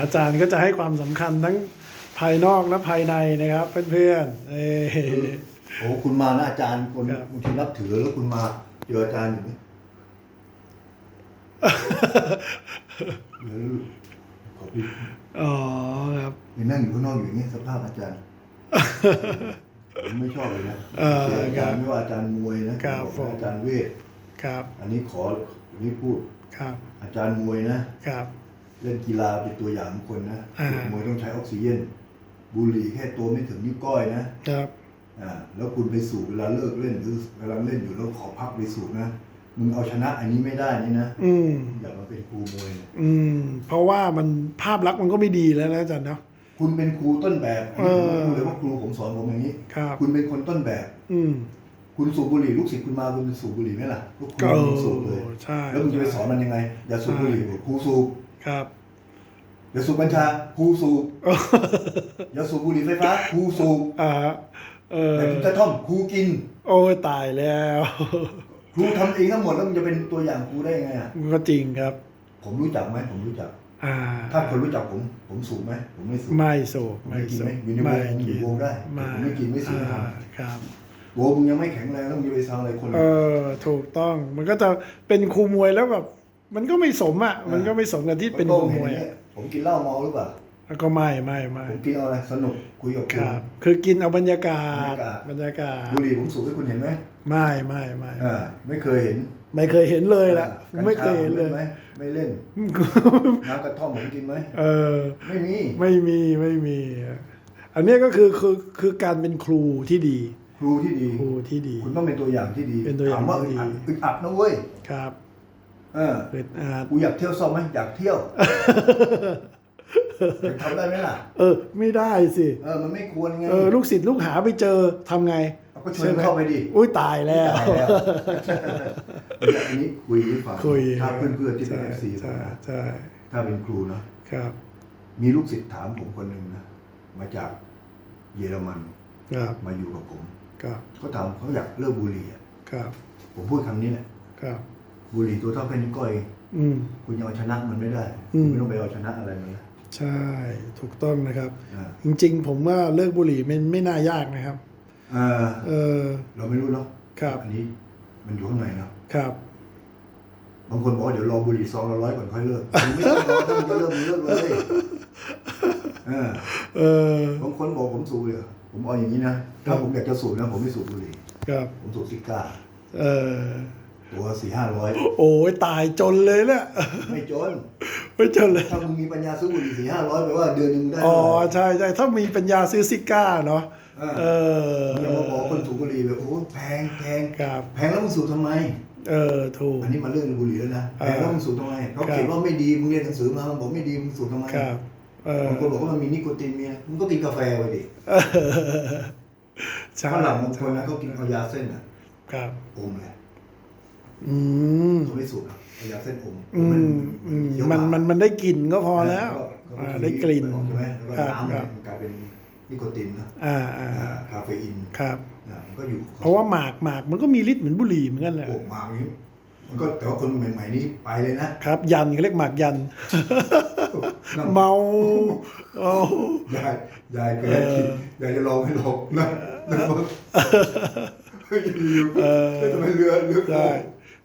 อาจารย์ก็จะให้ความสำคัญทั้งภายนอกและภายในนะครับ เพื่อนๆเอ้ยโอ้คุณมานะอาจารย์คนครับบางทีนับถือแล้วคุณมาเจออาจารย์อย่างนี้เดี๋ยวขอพี่อ๋อครับไปนั่งอยู่ข้างนอกอยู่อย่างนี้สภาพอาจารย์ผมไม่ชอบเลยนะเอออาจารย์ไม่ว่าอาจารย์มวยนะครับบอกผมว่าอาจารย์เวท ครับอันนี้ขออันนี้พูด ครับอาจารย์มวยนะ ครับ เล่นกีฬาเป็นตัวอย่างของคนนะอ่า มวยต้องใช้ออกซิเจนบุหรี่แค่ตัวไม่ถึงนิ้วก้อยนะครับ อ่าแล้วคุณไปสูบเวลาเลิกเล่นหรือกำลังเล่นอยู่แล้วขอพักไปสูบนะมึงเอาชนะอันนี้ไม่ได้นี่นะอืม อย่ามาเป็นครูมวยนะอืม เพราะว่ามันภาพลักษณ์มันก็ไม่ดีแล้วนะอาจารย์เนาะ คุณเป็นครูต้นแบบอันนี้ผมเออพูดเลยว่าครูผมสอนผมอย่างนี้ ครับ คุณเป็นคนต้นแบบ อืมคุณสูบบุหรี่ลูกศิษย์คุณมาคุณสูบบุหรี่ไหมล่ะลูกครูก็มึงสูบเลย ใช่แล้วมึงจะไปสอนมันยังไง อย่าสูบบุหรี่ครูสูบ ครับอย่าสูบกัญชาครูสูบอย่าสูบบุหรี่ไฟฟ้าครูสูบอ่าเออแต่กินกระท่อมครูกิน โอ้ยตายแล้วครูทำเองทั้งหมดแล้วมันจะเป็นตัวอย่างครูได้ยังไงอะมันก็จริงครับ ผมรู้จักไหมผมรู้จักอ่าถ้าคนรู้จักผม ผมสูบไหมผมไม่สูบไม่สูบผมไม่ไม่กินสูไหมบอยู่ในวงไม่ผมอยู่กินวงได้ไม่ผมไม่กินไม่สูบอ่าครับครับวงมึงยังไม่แข็งแรงแล้วมึงจะไปทำอะไรคนเออ ถูกต้อง มันก็จะเป็นครูมวยแล้วแบบ มันก็ไม่สมอะ มันก็ไม่สมกับที่เป็นครูมวยเห็นอะเนี่ยผมกินเหล้าเมาหรือเปล่าแล้วก็ไม่ไม่ไม่ผมกินเอาอะไรสนุกคุยกับคคุณรับ คือกินเอาบรรยากาศบบรรรรยายากาศบุหรี่ผมสูบให้คุณเห็นไหมไม่ไม่ไม่อ่าไม่เคยเห็นไม่เคยเห็นเลยละกัญชาไม่เคยเห็นเลยไหมไม่เล่นน้ำกระท่อมผมกินไหมเออ ไม่มี ไม่มีไม่มี อันเนี้ยก็คือคือคือการเป็นครูที่ดี ครูที่ดี ครูที่ดี คุณต้องเป็นตัวอย่างที่ดีเป็นตัวอย่างถามว่าที่อึดดีอัดอึดอัดนะเว้ย ครับ เออเป็นอาร์ตกูอยากเที่ยวซ่อมไหมอยากเที่ยวจะทำได้ไหมล่ะ เออ ไม่ได้สิเออมันไม่ควรไงเออลูกศิษย์ลูกหาไปเจอทำไงเอาก็ชวนเข้าไปดิอุ้ยตายแล้วตายแล้วอันนี้คุยให้ฟังคุยถ้าเพื่อนๆที่เป็นใช่เอฟซีใช่ใช่ถ้าเป็นครูเนาะครับ มีลูกศิษย์ถามผมคนหนึ่งนะมาจากเยอรมันครับมาอยู่กับผมครับเขาถามเขาอยากเลิกบุหรี่อะครับ ผมพูดคำนี้แหละครับ บุหรี่ตัวเท่าแค่นิ้วก้อยอืม คุณยังเอาชนะมันไม่ได้อืมคุณไม่ต้องไปเอาชนะอะไรมันนะใช่ ถูกต้องนะครับ อ่าจริงๆ ผมว่าเลิกบุหรี่มันไม่น่ายากนะครับ เออเออ เราไม่รู้เนาะครับ อันนี้มันอยู่ข้างในเนาะครับ บางคนบอกว่าเดี๋ยวรอบุหรี่ซองละร้อยก่อนค่อยเลิกมึงไม่ต้องรอถ้ามึงจะเลิกมึงเลิกเลยเออเออบางคนบอกผมสูบเลยผมเอาอย่างนี้นะถ้าผมอยากจะสูบนะผมไม่สูบบุหรี่ ครับ ผมสูบซิก้า เออ ตัวสี่ห้าร้อยโอ้ยตายจนเลยเนี่ยไม่จนไม่จนเลยถ้ามึงมีปัญญาซื้อบุหรี่สี่ห้าร้อยแปลว่าเดือนหนึงมึงได้อ๋อเท่าไหร่ใช่ใช่ถ้ามีปัญญาซื้อซิก้าเนาะเออเอออย่ามาบอกคนสูบบุหรี่แบบโอ้โหแพงแพงครับแพงแล้วมึงสูบทำไม เออถูก อันนี้มาเรื่องบุหรี่แล้วนะแพงแล้วมึงสูบทำไมเขาเขียนว่าไม่ดีมึงเรียนหนังสือมามึงบอกไม่ดีมึงสูบทำไมครับเออบางคนบอกว่ามันมีนิโคตินมีอะไรมึงก็กินกาแฟไปดิเออใช่ฝรั่งบางคนนะเขากินเอายาเส้นอะครับอมเลย อืมเขาไม่สูบอะเอายาเส้นอมอืมอืมเคี้ยวมันหวามันมันได้กลิ่นก็พอแล้วก็อ่าก็ได้กลิ่นใช่ไหมแล้วก็ครับน้ำคเนี่รับยมันกลายเป็นนิโคตินนะอ่าอ่าอ่าคาเฟอีนครับ อ่ามันก็อยู่ เพราะว่าหมากหมากมันก็มีฤทธิ์เหมือนบุหรี่เหมือนกันแหละ โอ้หมากนี้มันก็แต่ว่าคนใหม่ ๆ นี้ไปเลยนะครับ ยันเขาเรียกหมากยัน นั่งเมาเอายายยายแกคิดยายจะลองให้ลองนะนะว่าเฮ้ยอยู่เออเฮ้ยทำไมเรือเรือโค้ใช่ง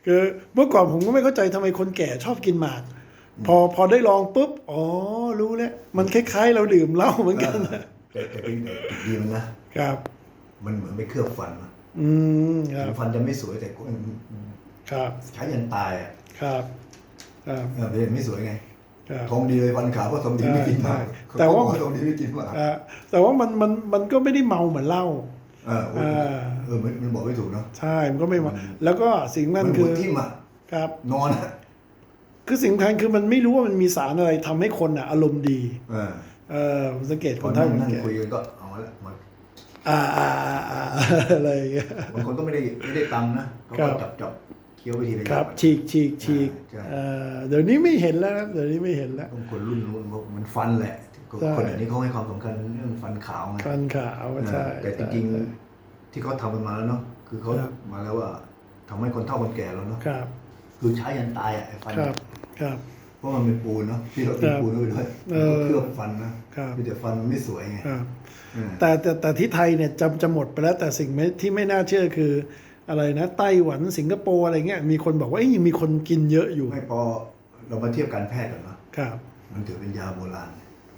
คือเมื่อก่อนผมก็ไม่เข้าใจทำไมคนแก่ชอบกินหมาก พอพอได้ลองปุ๊บ อ๋อ รู้แล้ว มันคล้ายๆ เราดื่มเหล้าเหมือนกันนะแต่แต่เป็นแต่จุดดีมันนะครับ มันเหมือนไปเคลือบฟันนะอืมครับฟันจะไม่สวยแต่คนครับใช้ยันตายอะครับครับเออเป็นไม่สวยไงครับทองดีเลยฟันขาวเพราะทองดีไม่กินมากใช่แต่ว่าเขบอกทองดีไม่กินมากอ่าแต่ว่ามันมันมันก็ไม่ได้เมาเหมือนเหล้าเออโอ้ยอ่า เออมันมันบอกไม่ถูกเนาะ ใช่มันก็ไม่เมาแล้วก็สิ่งมันั้นนหัคืวอทิ่มอะครับ นอนอะคือสิ่งสำคัญคือมันไม่รู้ว่ามันมีสารอะไรทำให้คนอะ อารมณ์ดี เออเออผมสังเกตตคอนนเฒ่านั่งคนนั่งแก่คุยกันก็เอาละมาอ่าอ่าอ่าอ่าอะไรอย่างเงี้ย บางคนก็ไม่ได้ไม่ได้ตังค์นะเขาครัก็บ จับจับเคี้ยวไปทีละครับอย่างฉีกฉีกฉีกใช่ เอ่อเดี๋ยวนี้ไม่เห็นแล้วนะเดี๋ยวนี้ไม่เห็นแล้ว บางคนรุ่นนู้นบอกมันฟันแหละ ใช่ คนเดี๋ยวนี้เขาให้ความสำคัญเรื่องฟันขาวไง ฟันขาวใช่แต่จริงใช่ ๆ ที่เขาทำกันมาแล้วเนาะคือเขาครับ มาแล้วว่าทำให้คนเฒ่าคนแก่แล้วเนาะครับ คือใช้ยันตายอะไอ้ฟันครับ ครับผราะมันเป็นปูนเนาะที่เราเป็นครับปูนเข้าไปด้วยเออเคลือบฟันนะครับ มีแต่ฟันมันไม่สวยไงครับ เออ แต่แต่แต่ที่ไทยเนี่ยจะจะหมดไปแล้วแต่สิ่งไม่ที่ไม่น่าเชื่อคือ อะไรนะไต้หวันสิงคโปร์อะไรเงี้ยมีคนบอกว่าเอ้ยยังมีคนกินเยอะอยู่ไม่พอเรามาเทียบการแพทย์กันเนาะครับ มันถือเป็นยาโบราณ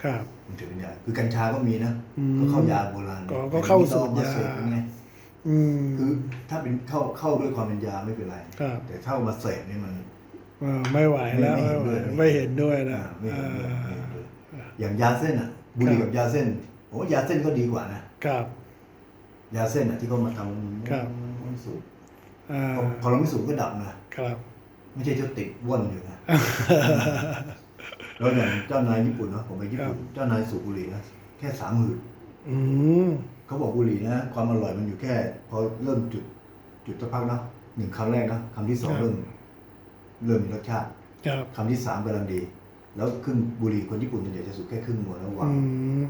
ครับ มันถือเป็นยา คือกัญชาก็มีนะ อืมก็เข้ายาโบราณก็ก็เข้าสูตรแต่ยานี่ต้องมเสพเป็นไง อืม คือถ้าเป็นเข้าเข้าด้วยความเป็นยาไม่เป็นไร ครับ แต่เข้ามาเสพนี่มัน เออไม่ไหวแล้วไม่ไม่เห็นไหวด้วย ไม่เห็นด้วยนะอ่าไม่เห็นด้วยอ่าไม่เห็นด้วยอย่างยาเส้นอะ บุหรี่กับยาเส้นผมว่ายาเส้นก็ดีกว่านะครับ ยาเส้นอะที่เขามาทำครับมันสูบอ่าพอพอเราไม่สูบก็ดับนะครับ ไม่ใช่จะติดว่อนอยู่นะ แล้วอย่างเจ้านายญี่ปุ่นเนาะผมไปญี่ปุ่น เจ้านายสูบบุหรี่นะแค่สามหืดอืม เขาบอกบุหรี่นะ ความอร่อยมันอยู่แค่ พอเริ่มจุด จุดสักพักนะหนึ่งคำแรกนะคำที่สองเริ่ม เริ่มมีรสชาติครับคำที่สามกำลังดี แล้วครึ่งบุหรี่คนญี่ปุ่นส่วนใหญ่จะสูบแค่ครึ่งมวนแล้ววางอืม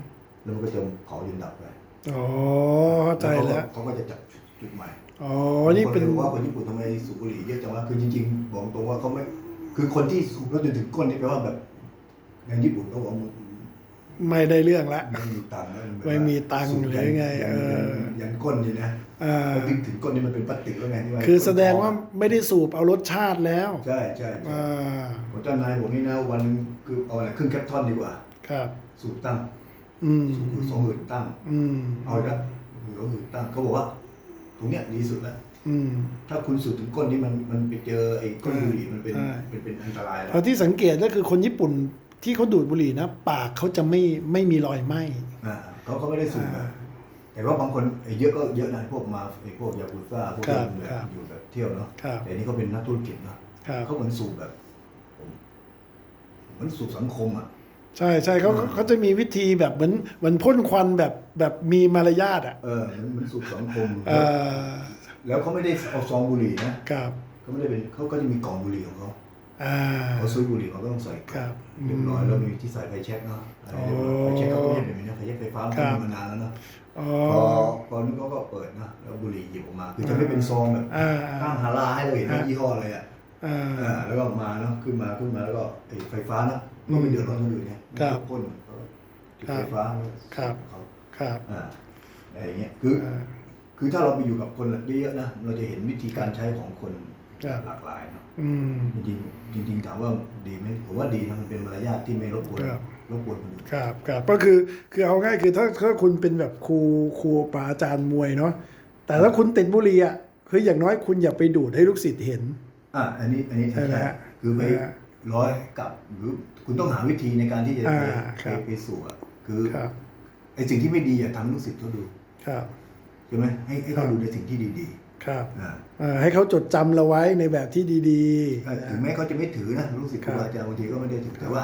แล้วมันก็จะเผาจนดับไปอ๋อเข้าใจแล้วเขาก็จะจับจุดใหม่ อ๋อนี่เป็นบางคลยว่าคนญี่ปุ่นทำไมสูบบุหรี่เยอะจังวะคือจริงๆบอกตรงว่าเขาไม่ คือคนที่สูบแล้วจนถึงก้นนี่แปลว่าแบบอย่างญี่ปุ่นเขาบอกว่า ไม่ได้เรื่องละไม่มีตังค์นะนแบบไม่มีตังค์สูบหรือไงยันเออยันก้นนี่นะอ่าพอถึงถึงก้นนี่มันเป็นพลาสติกแล้วไงที่ว่าคือแสดงว่าไม่ได้สูบเอารสชาติแล้ว ใช่ใช่ใช่อ่าผมเจ้านายผมนี่นะวันหนึงคือเอาอะไรครึ่งแคปทอนดีกว่า ครับ สูบตั้งอืมสูบสองหืดตั้งอืมเอาอีกแล้วสองหืดตั้งเขาบอกว่าตรงเนี้ยดีสุดแล้วอืมถ้าคุณสูดถึงก้นนี่มันมันไปเจอไอ้ก้นบุหรี่มันเป็นใช่เป็นเป็นอันตรายแล้วเอาที่สังเกตก็คือคนญี่ปุ่น ที่เขาดูดบุหรี่นะ ปากเขาจะไม่ไม่มีรอยไหม้อ่าเขาเขาไม่ได้สูบแบบอ่า แต่ว่าบางคนไอ้เยอะก็เยอะนะพวกมาไอ้พวกยากุซ่าพวกครับที่แบครับบอยู่แบบเที่ยวเนาะครับ แต่อันนี่เขาเป็นนักธุรกิจเนาะครับ เขาเหมือนสูบแบบเหมือนสูบสังคมอะ ใช่ใช่เขาเขาจะมีวิธีแบบเหมือนเหมือนพ่นควันแบบแบบมีมารยาทอะเออเหมือนเหมือนสูบสังคม เอ่อแล้วเขาไม่ได้เอาซองบุหรี่นะ ครับ เขาไม่ได้เป็นเขาก็จะมีกล่องบุหรี่ของเขา อ่าเขาซื้อบุหรี่เขาก็ต้องใส่ครับเรียบร้อยแล้วมีที่ใส่ไฟแช็กเนาะอะไรเรียบร้อยไฟแช็กเขาก็ไม่เห็นแบบนี้นะไฟแช็กไฟฟ้ามันครับมีมานานแล้วเนาะอ๋อ พอพอนี้เขาก็เปิดนะแล้วบุหรี่หยิบออกมา คือจะไม่เป็นซองแบบอ่าตั้งฮาราให้เราเห็นว่าอ่ายี่ห้ออะไรอะอ่า อ่าแล้วก็มาเนาะขึ้นมาขึ้นมาแล้วก็ไอ้ไฟฟ้าเนาะก็ไม่เดือดร้อนคนอื่นไงครับพ่นจุดไฟฟ้าครับ เขาครับอ่าอะไรอย่างเงี้ยคือ อ่า คือถ้าเราไปอยู่กับคนเยอะๆนะ เราจะเห็นวิธีการใช้ของคนครับ หลากหลายเนาะอืมจริงๆจริงๆถามว่าดีไหมผมว่าดีนะมันเป็นมารยาทที่ไม่รบกวนครับรบกวนคนอื่นครับครับก็คือคือเอาง่ายคือถ้าถ้าคุณเป็นแบบครูครูปาอาจารย์มวยเนาะแต่ถ้าคุณติดบุหรี่อะคืออย่างน้อยคุณอย่าไปดูดให้ลูกศิษย์เห็น อะอันนี้อันนี้ใช่ไหมฮะคือไปนะฮะร้อยกับหรือคุณต้องหาวิธีในการที่จะอ่าไปครับไปสู่อะคือครับไอ้สิ่งที่ไม่ดีอย่าทำให้ลูกศิษย์เขาดูครับใช่ไหมให้ให้ครัเขาบดูในสิ่งที่ดี ครับๆอ่าอ่าให้เขาจดจำเราไว้ในแบบที่ดีเออถึงแม้เขาจะไม่ถือนะลูกศิษย์คครัรูบ อาจารย์บางทีก็ไม่ได้ถือแต่ว่า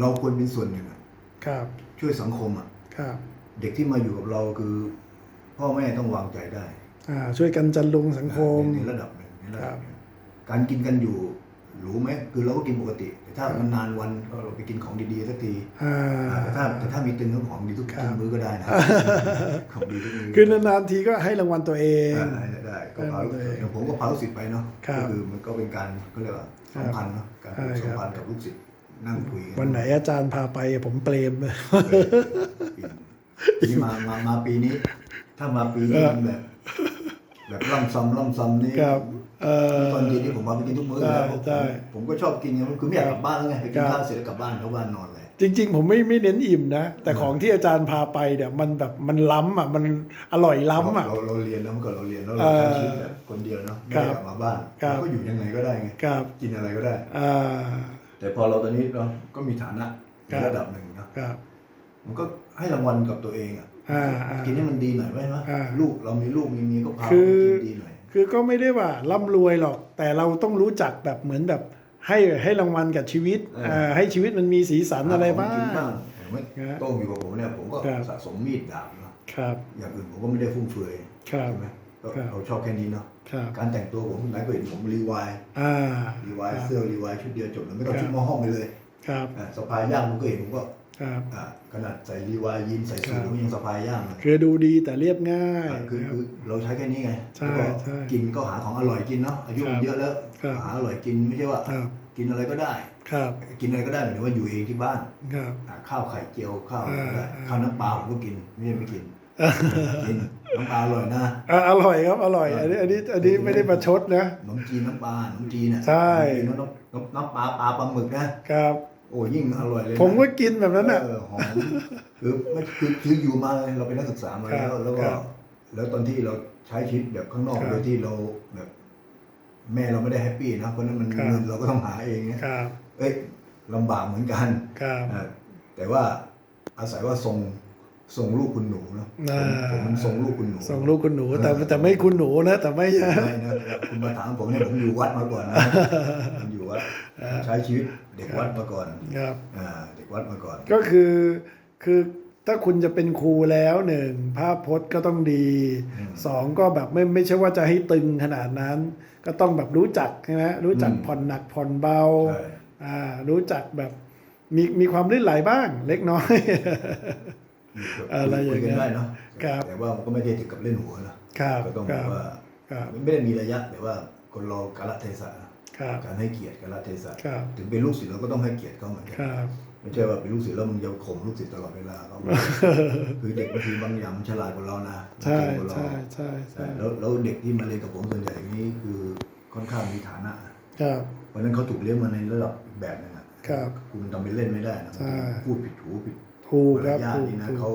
เราควรเป็นส่วนหนึ่งอะๆครับช่วยสังคมอะ ครับเด็กที่มาอยู่กับเราคือ พ่อแม่ต้องวางใจได้อ่าช่วยกันจันลุงสังคมในในระดับหนึ่งในระดับหนึ่งการกินกันอยู่ รู้ไหมคือเราก็กินปกติ แต่ถ้ามันนานวันก็เราไปกินของดีๆสักทีอ่าอ่าแต่ถ้าแต่ถ้ามีตึงก็ของดีทุกครับทุกมื้อก็ได้นะของดีทุกมื้อคือนานๆทีก็ให้รางวัลตัวเองอ่าได้ได้ก็พาลูกศิษย์อย่างผมก็พาลูกศิษย์ไปเนาะครับก็คือมันก็เป็นการก็เรียกว่าครับสัมพันธ์เนาะการใช่สัมครับพันธ์กับลูกศิษย์นั่งคุยกัวันไหนอาจารย์พาไปผมเปรมเลยปีนี้มามามาปีนี้ ถ้ามาปีนี้เออมันแบบ แบบล่ำซ้ำล่ำซ้ำนี่ครับเอ่อ ตอนเย็นนี่ผมพาไปกินทุกมื้ออยู่แล้วใช่ใช่ผมผมก็ชอบกินไงคือไม่อยากกลับบ้านแล้วไงไปกินครับ ข้าวเสร็จแล้วกลับบ้านเข้าบ้านนอนเลย จริง ๆ ผมไม่ไม่เน้นอิ่มนะ แต่ของที่อาจารย์พาไปเนี่ยมันแบบมันล้ำอะมันอร่อยล้ำอะ เราเราเรียนแล้วเมื่อก่อนเราเรียนแล้วเอเราอใช้ชีวิตแบบคนเดียวเนาะไม่ครัได้บกลับมาบ้านครับ เราก็อยู่ยังไงก็ได้ไงครับกินอะไรก็ได้ อ่า แต่พอเราตอนนี้เราก็มีฐานะในครับ ระดับหนึ่งเนาะครับ มันก็ให้รางวัลกับตัวเองอะอ่าอ่า กินให้มันดีหน่อยไหมวะอ่าลูกเรามีลูกมีเมียก็พาคือไปกินดีหน่อยคือก็ไม่ได้ว่าร่ำรวยหรอก แต่เราต้องรู้จักแบบเหมือนแบบ ให้ให้รางวัลกับชีวิตเอออ่อ่าให้ชีวิตมันมีสีสันอะไรบ้าขกินงเห็นไหมครับโต้งอยู่กับผมเนี่ยผมก็ครับสะสมมีดดาบเนาะครับอย่างอื่นผมก็ไม่ได้ฟุ่มเฟือยครับใช่ไหมก็ครับเราชอบแค่นี้เนาะครับการแต่งตัวผมไหนก็เห็นผมรีวายอ่ารีวายเสื้อรีวายชุดเดียวจบเลยไม่ต้องครับชุดหมอห้องไปเลยครับอ่าสะพายย่างผมก็เห็นผมก็ครับอ่า ขนาดใส่รีวายยีนใส่สูทครับผมยังสะพายย่างเลยคือดูดีแต่เรียบง่ายอ่าคือครับคือเราใช้แค่นี้ไงใช่แล้วก็ใช่กินก็หาของอร่อยกินเนาะอายุครัมันบเยอะแล้วครับหาอร่อยกินไม่ใช่ว่าครับกินอะไรก็ได้ครับกินอะไรก็ได้หมายถึงว่าอยู่เองที่บ้านครับอ่าข้าวไข่เจียวข้าวอะไรก็ได้อ่าข้าวน้ำปลาผมก็กินไม่ใช่ไม่กินกินน้ำปลาอร่อยนะอะอร่อยครับอร่อยอันนี้อันนี้อันนี้ไม่ได้ประชดนะขนมจีนน้ำปลาขนมจีนอะใช่น้ำน้ำน้ำน้ำปลาปลาปลาหมึกนะครับ โอ้ยิ่งอร่อยเลยนะผมก็กินแบบนั้นน่ะ เออหอมคือไม่คือคืออยู่มาเลยเราเป็นนักศึกษามาครัแล้วบแล้วก็ครับ แล้วตอนที่เราใช้ชีวิตแบบข้างนอกครับโดยที่เราแบบ แม่เราไม่ได้แฮปปี้นะเพราะฉะนั้นมันครับ เงินเราก็ต้องหาเองเนี่ยครับเอ้ยลำบากเหมือนกันครับ อ่าแต่ว่าอาศัยว่าส่ง ส่งลูกคุณหนูเนาะอ่าผมผมส่งลูกคุณหนู ส่งลูกคุณหนูแต่แต่ไม่คุณหนูนะแต่ไม่ไม่นะคุณมาถามผมเนี่ยผมอยู่วัดมาก่อนนะผมอยู่วัดใช้ชีวิตเด็กวัดมาก่อนครับอ่าเด็กวัดมาก่อน ก็คือคือถ้าคุณจะเป็นครูแล้วหนึ่งภาพพจน์ก็ต้องดีอืมสองก็แบบไม่ไม่ใช่ว่าจะให้ตึงขนาดนั้น ก็ต้องแบบรู้จักใช่ไหมรู้จักอืมผ่อนหนักผ่อนเบาใช่อ่ารู้จักแบบมีมีความลื่นไหลบ้างเล็กน้อย อะไรอย่างคุยเงี้กันยได้เนาะครับแต่ว่ามันก็ไม่ได้ถึงกับเล่นหัวนะครับก็ต้องคแบรับบว่าครับไม่ได้มีระยะแต่ว่าคนเรากาลเทศะนะครับการให้เกียรติกาลเทศะครับถึงเป็นลูกศิษย์เราก็ต้องให้เกียรติเขาเหมือนกันครับไม่ใช่ว่าเป็นลูกศิษย์แล้วมึงจะข่มลูกศิษย์ตลอดเวลาเขาคือเด็กบางทีบางอย่างมันฉลาดกว่าเรานะใช่เก่งกว่าเราใช่ใช่ใช่แล้วแล้วเด็กที่มาเรียนกับผมส่วนใหญ่นี้คือค่อนข้างมีฐานะครับเพราะฉะนั้นเขาถูกเลี้ยงมาในระดับอีกแบบหนึงอะครับคุณทำเป็นเล่นไม่ได้นะใช่พูดผิดหูผิด ถูกมารครับยาทถูกนี่นะถูกเขา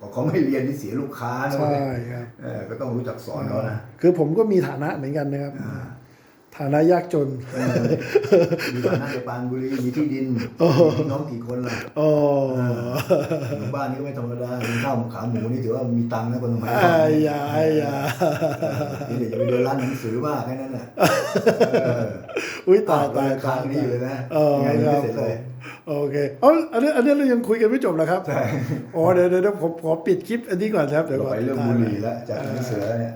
บอกเขาไม่เรียนที่เสียลูกค้านะใช่เว้ยครับเออก็ต้องรู้จักสอนเขานะคือผมก็มีฐานะเหมือนกันนะครับอ่า ฐานะยากจนเออมีฐานะในปรานบุรีมีที่ดินโอ้มีพี่น้องกี่คนล่ะโอ้อยู่บ้านนี่ก็ไม่ธรรมดากินข้าวขาหมูนี่ถือว่ามีตังค์นะคนสมัยไอ้ยาไอ้ยานี่เดี๋ยวจะไปเดินร้านหนังสือมากแค่นั้นน่ะเอออุ้ยตายตายค้างนี่อยู่เลยนะเออยังไงคไม่รับเสร็จเลยโอเคเอ๋ออันนี้อันนี้เรายังคุยกันไม่จบนะครับใช่อ๋อเดี๋ยวเดี๋ยวเดี๋ยวผมขอปิดคลิปอันนี้ก่อนครับเดี๋ยวเราก่อนไปเรื่องบุหรี่แล้วจากหนังสือเนี่ย